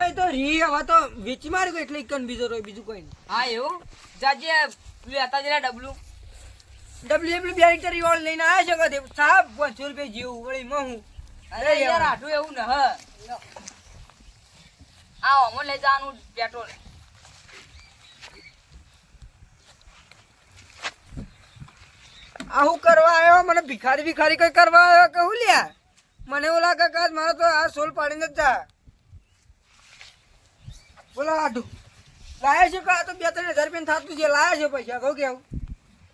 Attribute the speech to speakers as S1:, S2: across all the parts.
S1: તો રી હવે તો વેચી માર્યો એટલે કન બીજો રહ્યો બીજું કોઈ
S2: હા એવું? જાજે લેતા જરા ડબલું
S1: ડબલ્યુ પેલું બે લીટર ઈવોળ લઈને આવ્યા છે કદે સાહેબ પાંચસો રૂપિયા જેવું વળી માં હું?
S2: અરે યાર આટલું એવું ન હ. આવો હું લઈ જવાનું પેટ્રોલ.
S1: આ હું કરવા આવ્યો? મને ભિખારી ભિખારી કઈ કરવા આવ્યો કે હું લ્યા? મને એવું લાગે કે મારે તો આ સોલ પાડીને જ જા. બોલો આટું લાયા છે કે તો બે ત્રણ હજાર રૂપિયા થતું છે લાયા છે પૈસા કહું કેવું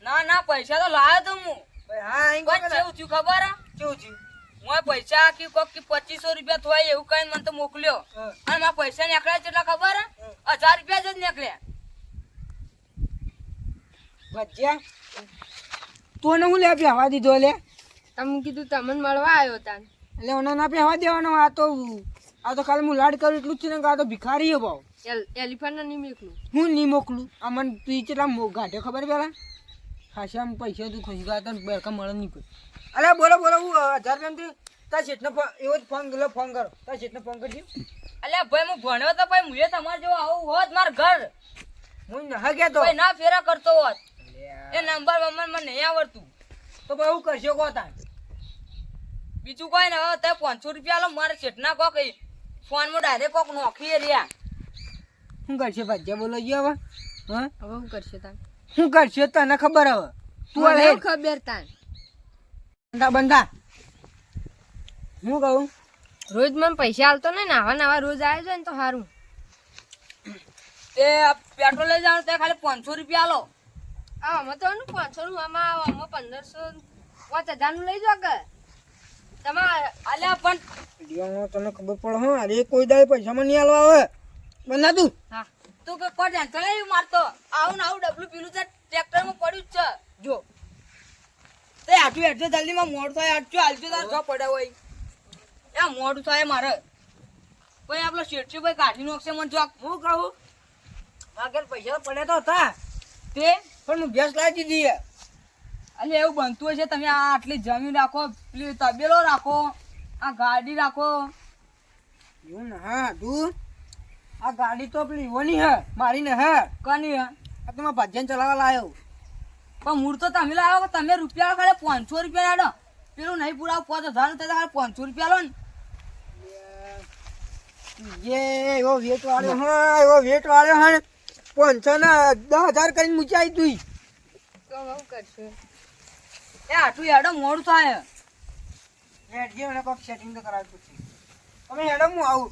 S2: ના ના પૈસા તો લાવ્યો તો હું.
S1: હા
S2: કેવું થયું ખબર? હે?
S1: કેવું થયું?
S2: હું પૈસા કે કોક કે પચીસો રૂપિયા થોય એવું કઈ મને તો મોકલ્યો. અને મારા પૈસા નીકળ્યા કેટલા ખબર? હજાર રૂપિયા જ નીકળ્યા.
S1: ભજીયા. તું એને હું લે પહેવા દીધો લે?
S3: તમે કીધું તમને મળવા આવ્યો તાન
S1: એટલે ઓને ના પહેવા દેવાનો આ તો આ તો ખાલી હું લાડ કરું એટલું જ છે ને કે આ તો ભિખારી હે ભાવ
S3: એલિફન્ટ નહીં મોકલું.
S1: હું નહીં મોકલું. આ મને તું ચેટલા મો ગાંઠે ખબર પેલા? ખાસા આમ પૈસા તું ખુશ ગયા તને બેરકા મળે નહીં કોઈ. અરે બોલો બોલો હું હજાર રૂપિયા તાર શેઠને એવો જ ફોન ગયેલો ફોન કરો. તાર શેઠને ફોન કરજો.
S2: અલ્યા ભાઈ હું ભણ્યો તો ભાઈ મુએ તમારે જેવો આવું હોત માર ઘર.
S1: હું ના ગયા તો.
S2: ભાઈ ના ફેરા કરતો હોત. એ નંબર બંબર મને નહીં આવડતું.
S1: તો ભાઈ હું કરશો કહો તાર.
S2: બીજું કોઈ ને હવે તે પાંચસો રૂપિયા લો મારે ચેટના કોક ફોનમાં ડાયરેક્ટ કોક નોખી રહ્યા.
S1: શું કરશે ભાજ્યા બોલો જી હવે? હા?
S3: હવે શું કરશે તાન
S1: શું કરશે તને ખબર હવે? તું હવે
S3: ખબર તાન
S1: બંધા બંધા. હું કહું?
S3: રોજ મને પૈસા આલતો ને નાવા નાવા રોજ આવે છે ને તો સારું
S2: તે પેટ્રોલ લઈ જવાનું તે ખાલી પાંચસો રૂપિયા લો
S3: હા આમાં તો પાંચસો નું આમાં આવે, આમાં પંદરસો પાંચ હજારનું લઈ જાઓ કે? તમારે
S2: અલ્યા પણ
S1: તને ખબર પડે હા અરે કોઈ દાડે પૈસામાં નહીં આલવા આવે બંધા તું
S3: હા.
S2: તું કે ટેન્શન નહીં મારતો આવું ને આવું ડબલું પીલું છે ટ્રેક્ટરમાં પડ્યું જ છે. જો. તે આટલું જલ્દી જલ્દીમાં મોડ થાય આટલું હાલતું તાર જો પડે હોય. એ મોડ થાય મારે. પછી આપણો શેઠી ભાઈ કાઢી નાખશે મને જો.
S1: હું કહું? આગળ પૈસા પડે તો હતા.
S2: તે
S1: પણ હું ગેસ લાવી દીધી.
S2: એટલે એવું બનતું હોય છે તમે આ આટલી જમીન રાખો પેલી તબેલો રાખો આ ગાડી રાખો.
S1: એવું ના હા તું આ ગાડી તો પેલી ઓની હે મારી ને હે
S2: કની હે?
S1: આ તમે ભજન ચલાવવા લાવ્યો
S2: પણ મૂળ તો તમે લાવો કે તમે રૂપિયા ખાલી પાંચસો રૂપિયા લાડો પેલું નહીં પૂરા પાંચ હજારનું તો ખાલી પાંચસો રૂપિયા લો ને.
S1: એ એવો વેટ વાળ્યો હા એવો વેટ વાળ્યો હા પાંચસો ને દસ હજાર કરીને મૂકી તું.
S3: તો કરશે?
S2: એ આટલું યાડો મોડું થાય.
S1: હેડ જે મને કોઈક સેટિંગ તો કરાવતું છે તમે હેડો હું આવું.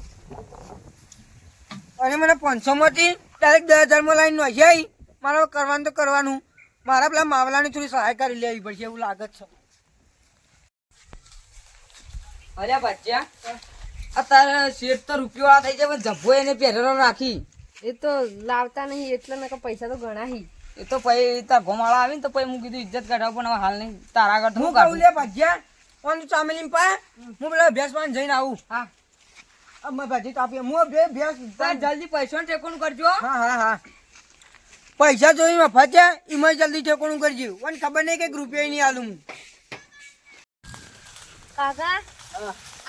S1: અને મને પાંચસો માંથી ડાયરેક્ટ દસ હજારમાં લાઈન નહીં આવી. મારે કરવાનું તો કરવાનું. મારા પેલા માવલાની થોડી સહાય કરી લેવી પડશે એવું લાગે છે.
S2: અરે બચ્ચા અત્યારે શેઠ તો રૂપિયો આ થઈ જાય પણ જબ્બો એને પહેરેલો રાખી
S3: એ તો લાવતા નહીં એટલે મેં પૈસા તો ઘણા હી.
S2: એ તો પછી તાર ગોમાળા આવી ને તો પછી હું કીધું ઇજ્જત કાઢાવ પણ હવે હાલ નહીં. તારા આગળ
S1: હું
S2: હું કાઢું.
S1: લે ભાગ્યા ઓન ચામેલી પા હું પેલા અભ્યાસ પણ જઈને આવું.
S2: હા.
S1: મારી ભાજી તાપી હું બે ભેંસ
S2: જલ્દી પૈસા ટેકોન કરજો
S1: હા. હા હા પૈસા જોઈ મફત છે એમાં જલ્દી ઠેકોણું કરજો. પણ ખબર નહીં કે રૂપિયા નહીં આલું હું.
S4: કાકા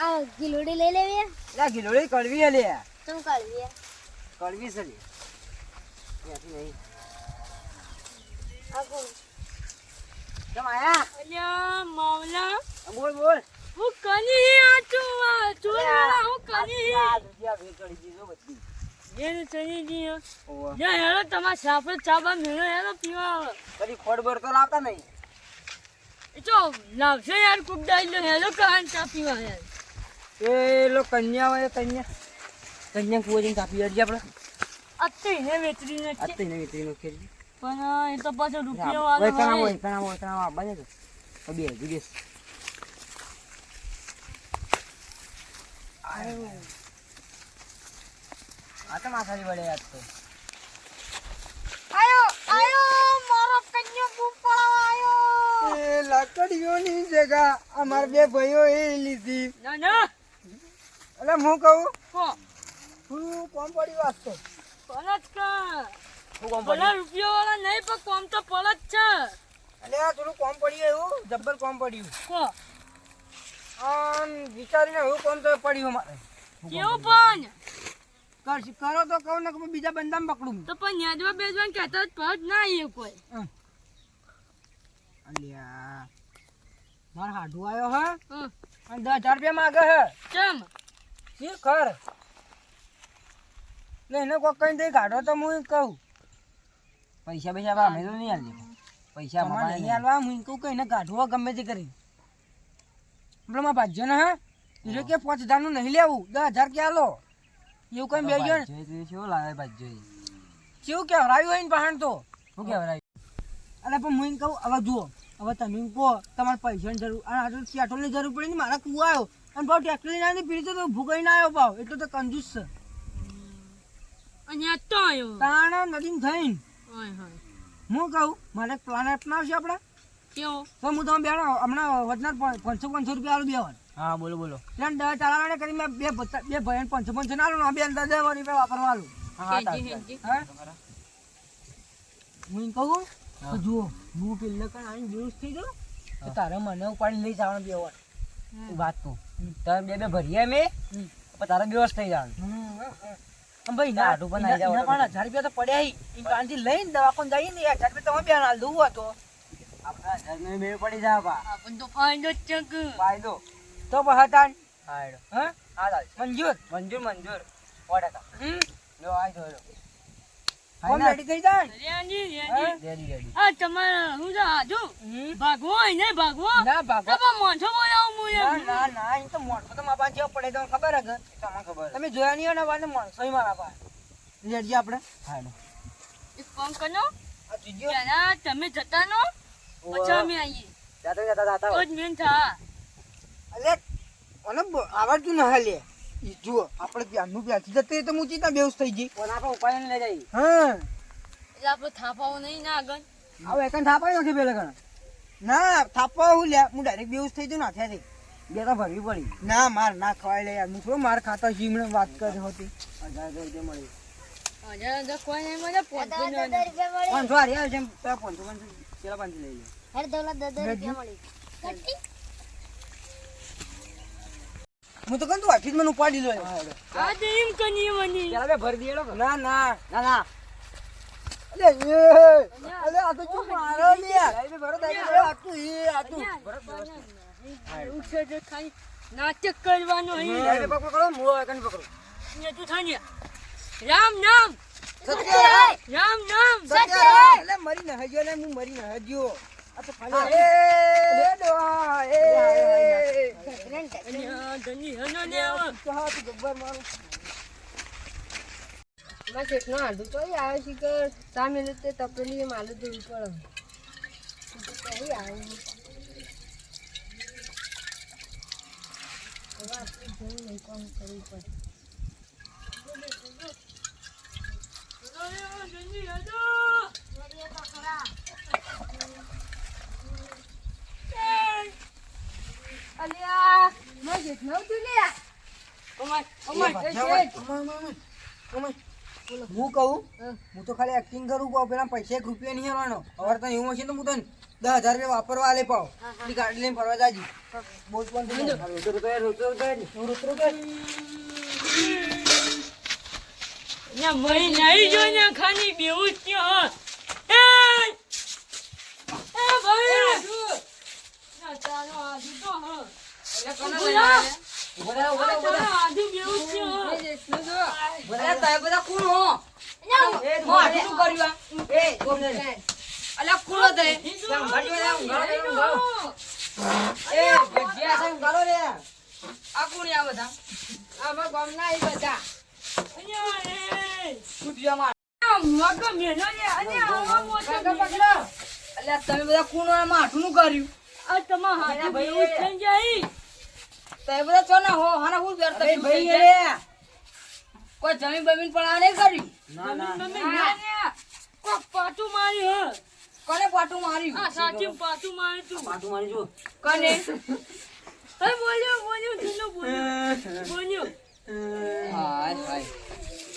S4: આ ગિલોડી લઈ લેવી
S1: લા ગિલોડી કડવી હે લે.
S4: તમે કડવી
S1: કડવી છે લે. ત્યાંથી નહીં
S4: આગો કોણ?
S1: આયા?
S3: અલ્યા માવલા.
S1: બોલ બોલ.
S3: હું કની આ છું ચોરા હું કની.
S1: આ રૂપિયા ભેગ દીધો બધી.
S3: એને ચની
S1: ઓવા.
S3: યા હેલો તમાર સાપે ચાબા મેળો હેલો પીવા
S1: કદી ખોડબર તો લાવતા નહીં.
S3: એ તો લાવશે યાર કુક ડાઈ લો હેલો કાન ચા પીવા યાર
S1: એ લો કન્યા હોય કન્યા. કન્યા કુવા જઈને કાપી હરજી આપણે.
S3: અત્તે હે વેચરી ને
S1: અત્તે ને વેતરી નો ખેરી
S3: પણ એ તો પાછો રૂપિયો
S1: હોય
S3: વાળો હોય.
S1: હોય કણા હોય કણા બને તો. બે હજી આ તો માથાની વડે યાદ તો
S4: આયો આયો મારો કન્યો બૂમ પડાવા આયો
S1: એ લાકડીઓની જગા અમાર બે ભાઈઓ એ લીધી
S3: ના ના
S1: એટલે હું કહું
S3: કો
S1: હું કોમ પડી વાંચતો
S3: પલટ કા
S1: હું કોમ
S3: ભલા રૂપિયો વાળા નહીં પણ કોમ તો પલટ છે
S1: એટલે થોડું કોમ પડ્યું એવું જબ્બર કોમ પડ્યું
S3: કો?
S1: આમ વિચારીને એવું કોમ તો પડ્યું મારે
S3: કેવું પણ?
S1: કરો તો કહું ને કે બીજા બંદામ પકડું.
S3: તો પણ યાદમાં બેસવાનું કહેતા જ પડ ના એ કોઈ.
S1: અલ્યા. માર હાડુ આવ્યો હા? અને દસ હજાર રૂપિયા માગે હે?
S3: ચમ?
S1: શી ખર? ને એને કોઈ કઈ દઈ કાઢો તો હું કહું.
S2: પૈસા પૈસા અમે તો નહીં આલીએ. પૈસા
S1: નહીં હાલવા હું કહું કે એને કાઢવો ગમે તે કરી. આપણે માં ભાજ્યો ને હા? એટલે કે પાંચ હજારનું નહીં લેવું. દસ હજાર કે લો? એવું કઈ બે ગયો કેવું
S2: શું લાવે ભાજ્યો
S1: કેવું કેવરાયું હોય ને પહાણ તો?
S2: શું કહેવાય
S1: અરે પણ હું એમ કહું હવે જુઓ હવે તમે એમ કહો તમારે પૈસાની જરૂર અને આજે પેટ્રોલની જરૂર પડી ને મારા કુવા આવ્યો. અને ભાવ ટ્રેક્ટર લઈને પીડી તો ભૂગાઈ ના આવ્યો ભાવ. એટલો તો કંજૂસ છે.
S3: અહીંયા તો આવ્યો.
S1: તાણા નદીમ થઈને હું કહું મારે પ્લાન અપનાવશે આપણે.
S3: કેવો?
S1: તો હું તમે બેડો હમણાં વધનાર પાંચસો પાંચસો રૂપિયા આલું બે વાર
S2: હા બોલો બોલો.
S1: ત્યાં દસ ચાલાવાને કરી મેં બે બે ભાઈ પાંચસો પાંચસો ના આલું બે દસ દસ રૂપિયા વાપરવા આલું.
S2: હા.
S1: હા કહું તો જુઓ હું પેલે કણ આવીને બેહોશ થઈ જાઉં તો તારે મને ઉપાડી લઈ જવાનું બે વાર
S2: વાત તો. તમે બે બે ભરીએ મેં. પણ તારે દિવસ થઈ જવાનું.
S1: ભાઈ ના
S2: આટું પણ આવી જાવ
S1: પણ હજાર રૂપિયા તો પડ્યા ઈ. કાનથી લઈને દવાખાને જઈએ ને હજાર રૂપિયા તમે બેન હાલ દઉં હતો
S2: આપણા ઘરને મેળ પડી જાય બા.
S3: આપણ તો ફાયદો જ છે કે?
S2: ફાયદો
S1: તો પછી તાન
S2: હા?
S1: હા
S2: હા
S1: મંજૂર.
S2: મંજૂર મંજૂર. સો ટકા
S1: હમ?
S2: જો આય જો
S1: કોમ રેડી થઈ જાય?
S3: Ready ready.
S2: Ready ready.
S3: આ તમારે હું તો આજુ ભાગવો ને ભાગવો.
S1: ના ભાગો
S3: તો પણ મોઢો બોલાવું
S1: ના ના ના તો માણસો તો મારા પાસે પડે તમને ખબર હે
S2: તમને ખબર
S1: તમે જોયા નહીં હોય ને વાને મારા પાસે. આપણે?
S3: એક કામ કરો.
S1: આ જીજો
S3: તમે જતા નો પછી અમે આવીએ
S2: જાતા જાતા જાતા
S3: તો જ મેન થા.
S1: અલે મને બ- આવડતું ના લે ઈ જુઓ આપણે પ્યારનું પ્યારથી જતે તો હું ચીતા બેહોશ થઈ ગઈ.
S2: કોના પર ઉપાય લઈ જાય.
S1: હા.
S3: એટલે આપણે થાપાઓ નહીં ના આગળ.
S1: હવે એકન થાપાઈ નાખી પેલા કણ. ના થાપવા હું લે હું ડાયરેક્ટ બેહોશ થઈ જાઉં નાથ્યાથી
S2: બે તો ભરવી પડી.
S1: ના માર ના ખવાય લે યાર. હું થોડું માર ખાતા જીમણે વાત કરી હતી.
S2: હજાર હજાર રૂપિયા મળી
S3: હજાર હજાર કોઈ નહીં મળે પોંચસો ને
S4: રૂપિયા મળી
S1: પાંચસો હારી આવે છે
S2: પાંચસો પાંચસો. પેલા પાંચ લઈ લે.
S4: હર દોલા દસ દસ રૂપિયા મળી.
S1: હું તો કહું તું આખી મને ઉપાડી લો
S3: આ તો એમ કની મની.
S2: પેલા બે ભર દેડો
S1: ના ના.
S2: ના ના.
S1: અલે એ અલે આ તો શું મારો લે યાર એ ભરો દાઈ આ તું એ આ તું.
S3: છે જે ખાલી નાટક કરવાનું અહીં.
S1: એ પકડો પકડો કન પકડો.
S3: ને તું થાની. રામ નામ
S1: મરી ના હજ્યો ને હું મરી ના હજ્યો આ તો
S3: આવો. આવે છે કે સામે તે તપેલી માલું દૂર પડે અલ્યા મારા શેઠનો તું લે અમાર અમાર એ શેઠ
S1: હું કહું હું તો ખાલી એક્ટિંગ કરું પાઉં પેલા પૈસા એક રૂપિયા નહીં આવવાનો હવે તો એવું હશે તો હું તને દસ હજાર રૂપિયા વાપરવા આલે પાવ. ગાડી લઈને ફરવા જાજી. બોલ
S2: રોતો રોતો રોતો
S3: ના નહીં જો ને ખાલી બેવું જ હ. એ એ ભાઈ ના ચાલો આજુ તો હ. બેવું જ થયો હ.
S2: ઊભો બધા કોણ હો?
S3: એ
S2: કર્યું આ? એ, કોણ. એ, ભજીયા. આ આ બધા?
S3: આમાં ગામના એ બધા.
S2: તમે બધા કોણ હો? આમાં કર્યું
S3: આ તમારા હાથે
S2: ભાઈ.
S3: બેવું જ થઈ જાય
S2: તમે બધા છો ને હો હાના હું કરતા
S1: ભાઈ
S2: કોઈ જમીન બમીન પણ આ નહીં કર્યું
S3: તમે તમે ના ને કોક પાટું માર્યું હ
S2: કોને પાટું માર્યું
S3: આ સાચી પાટું માર્યું તું
S2: પાટું માર્યું કોને
S3: હે બોલ્યો બોલ્યો બોલ્યો બોલ્યો
S2: હાય હાય.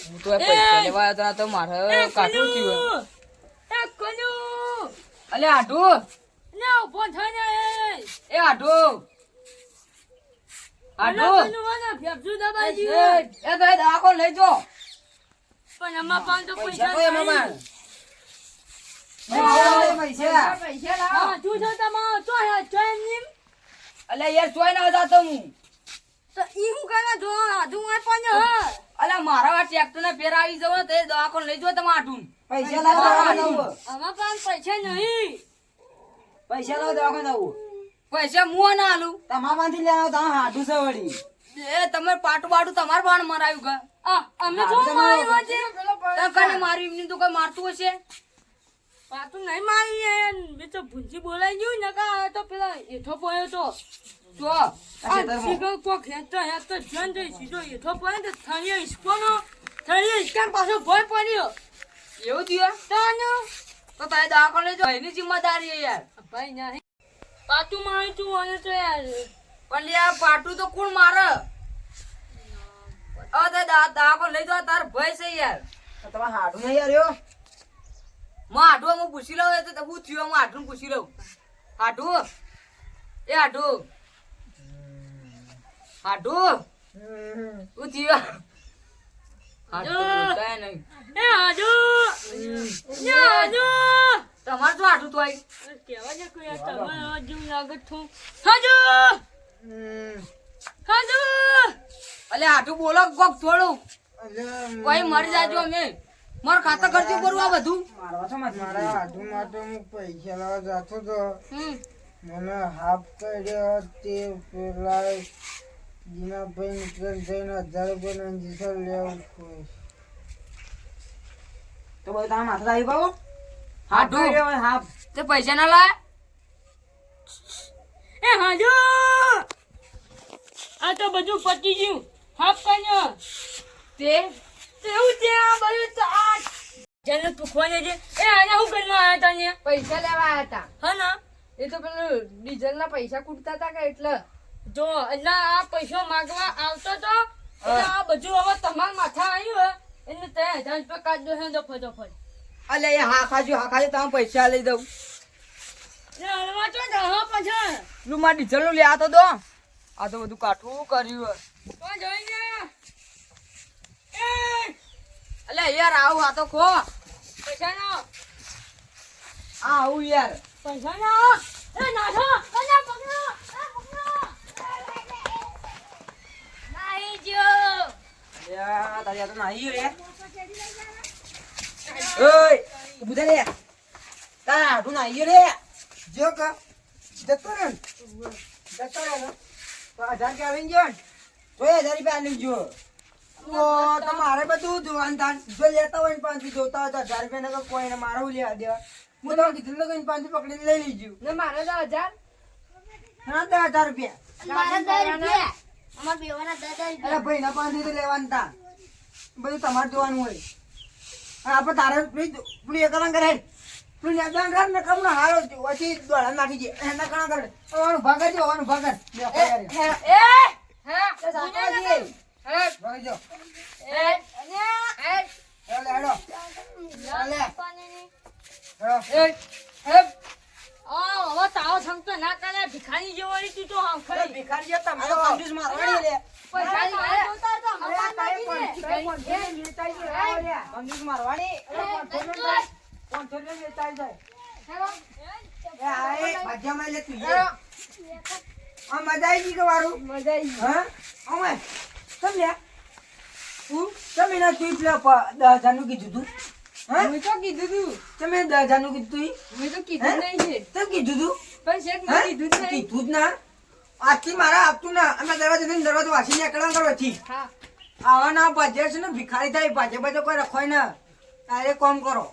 S2: હું તો પૈસા લેવા આવ્યો તો મારે કાઠું થયું
S3: કનુ?
S2: અલે આઢું
S3: ને ઊભો થઈને.
S2: એ
S3: કનુ વાના ફેફસું દબાઈ
S2: એ તો એ દવાખાને લઈ જો.
S3: પણ આમાં પાંચ તો
S1: પૈસા
S3: નહીં.
S1: બાર. પૈસા
S2: પૈસા લાવો.
S3: હા, તું જો તમારો ચો હે, ચો એમ.
S2: અલ્યા યાર ચોય ના જાતો હું.
S3: તો ઈ હું કરવા જો? આધું હોય પણ હા.
S2: અલ્યા મારા ટ્રેક્ટર ને ફેર આવી જવો તો એ લઈ જવો તમે આટું
S1: પૈસા લાવો
S3: નહીં.
S1: પૈસા લાવો દવાખાને આવું.
S2: પૈસા હું ના આલું
S1: તમારા માંથી લેવાનો તમે હાડું છે વળી.
S2: એ તમે પાટું બાટું તમારે બાણ મરાયું કે
S3: અમે જો
S1: તમે
S3: છે
S2: તમે કને માર્યું એમની તો કોઈ મારતું હશે?
S3: પાછું નહીં મારી મેં તો ભૂંજી બોલાઈ ગયું ને કા તો પેલા એઠો પોયો તો.
S2: જો
S3: આ
S1: ખેતરમાં.
S3: શીખર કોક હેતો હેતો જન જઈ સીધો એઠો પડ્યો તો થળીએ ઈસકોનો થળીએ ઈસકાન પાછો ભય પડ્યો
S2: એવું થયું
S3: તાનો
S2: તો તારે દવાખાને લઈ જાઓ એની જિમ્મેદારી યાર
S3: ભાઈ નહીં પાતું મારી તું અને તો યાર
S2: પણ યાર પાટું તો કોણ મારે હવે તે દા- દવાખાને લઈ જાઓ તાર ભય છે યાર
S1: તો તમારે હાડું નહીં યાર યો.
S2: હું આઢું હું પૂછી લઉં તો હું થયું હું આઢું પૂછી લઉં આઢું એ આઢું આઢું હું થયું તો તમારે શું આઢું તો
S3: કેવા છે કોઈ તમારે જેવું લાગે છું હાજુ હાજુ
S2: અલે આઢું બોલો કોક થોડું.
S1: અલ્યા,
S2: કોઈ મરી જાજો અમે. માર ખાતા ખર્ચો કરું આ બધું.
S1: મારવા છો માથે?
S5: મારા હાથુ માટે હું પૈસા લાવવા જાતો તો.
S2: હમ.
S5: મને હાફ કર્યો તે પેલા જીનાભાઈ નીકળ જઈને હજાર રૂપિયા અંજીસર લેવું
S1: તો બધું તમે માથે આવી પાવો હાથ હાફ.
S2: તે પૈસા ના લાય.
S3: એ હાજો! આ તો બધું પતી ગયું. હાફ કર્યો
S2: તે
S3: તેવું છે? આ બધું તો આ જેને પૂછવાને છે એ આને હું કરવા આવ્યા હતા ને
S2: પૈસા લેવા આવ્યા હતા.
S3: હા ના.
S2: એ તો પેલું ડીઝલ ના પૈસા કૂટતા હતા કે એટલે?
S3: જો એટલે આ પૈસો માંગવા આવતો તો આ બધું હવે તમાર માથા આવ્યું એટલે તે હજાર રૂપિયા કાઢ દો હે તો ફટોફટ
S2: અલે એ હા ખાજો હા ખાજો તમે પૈસા લઈ દઉં.
S3: હલવા તો રહો પછી.
S2: પેલું માં ડીઝલનું લે આ તો દો. આ તો બધું કાઠું કર્યું હે.
S3: કોણ જોઈ ગયા
S2: અલે યાર આવું આ તો ખો.
S3: પૈસા નો
S2: આ આવું યાર.
S3: પૈસા નો એ નાઠો. અલ્યા પકડો નહીં જો
S1: અલ્યા, તારી તો નાહી રે ઓય થા રે તારા હાડું નાહી રે જો કા જતો રે ને. જતો રે ને. તો હજાર કે આવીને ગયો ને તો હજાર રૂપિયા આલી ગયો તમારે બધું જોવાનું તાન જો લેતા હોય ને પાંચથી જોતા હોય તો હજાર રૂપિયા નગર કોઈને મારે હું લેવા દેવા હું તમે કીધું ને કઈ પાંચથી પકડીને લઈ લીધું
S2: ને મારે તો હજાર
S1: હા તો હજાર
S4: મારા રૂપિયા અમારા બેવાના દસ
S1: અરે ભાઈ ના તો લેવાનું તા બધું તમારે જોવાનું હોય. આપણે તારે પેલી એ કરણ કરે પેલું નેદાન કર ને કમ હારો પછી દોડા નાખી દે. એના કણ કરે વાનું ભાગર જો વાનું ભાગર બે ભાગર
S2: હે એ
S1: એ સાચા ભાગી જો.
S2: એ એ
S1: હેડો. હેડો ચાલે હેડો.
S2: એ હે.
S3: આ હવે તાવ થમતો ના કરે ભિખારી જેવાની તું તો
S1: અરે
S3: ખરી
S1: ભિખારી જેવો તમે તો કંજૂસ મારવાડી લે
S2: પૈસા
S1: પણ જાય. લે કંજૂસ મારવાડી કોણ થોડી ને જાય. એ આ એ લે તું એ. આ મજા આવી ગઈ વારું?
S2: મજા આવી
S1: હા? અમે સમજ્યા હું તમે ના તું પેલા પ- દસનું કીધું તું? હા
S2: મેં તો કીધું તું.
S1: તમે દાદાનું નું કીધું?
S2: મેં તો કીધું નહીં છે.
S1: તમે કીધું તું?
S2: પણ
S1: હા?
S2: મેં કીધું જ નહીં.
S1: કીધું જ ના. આજથી મારા આપતું ના. અમે દરવાજો થઈને દરવાજો વાસી નીકળવા કરો થી.
S2: હા.
S1: આવા ના બજેટ છે ને ભિખારી થાય પાછે પાછો કોઈ રખોય ના. તારે કોમ કરો.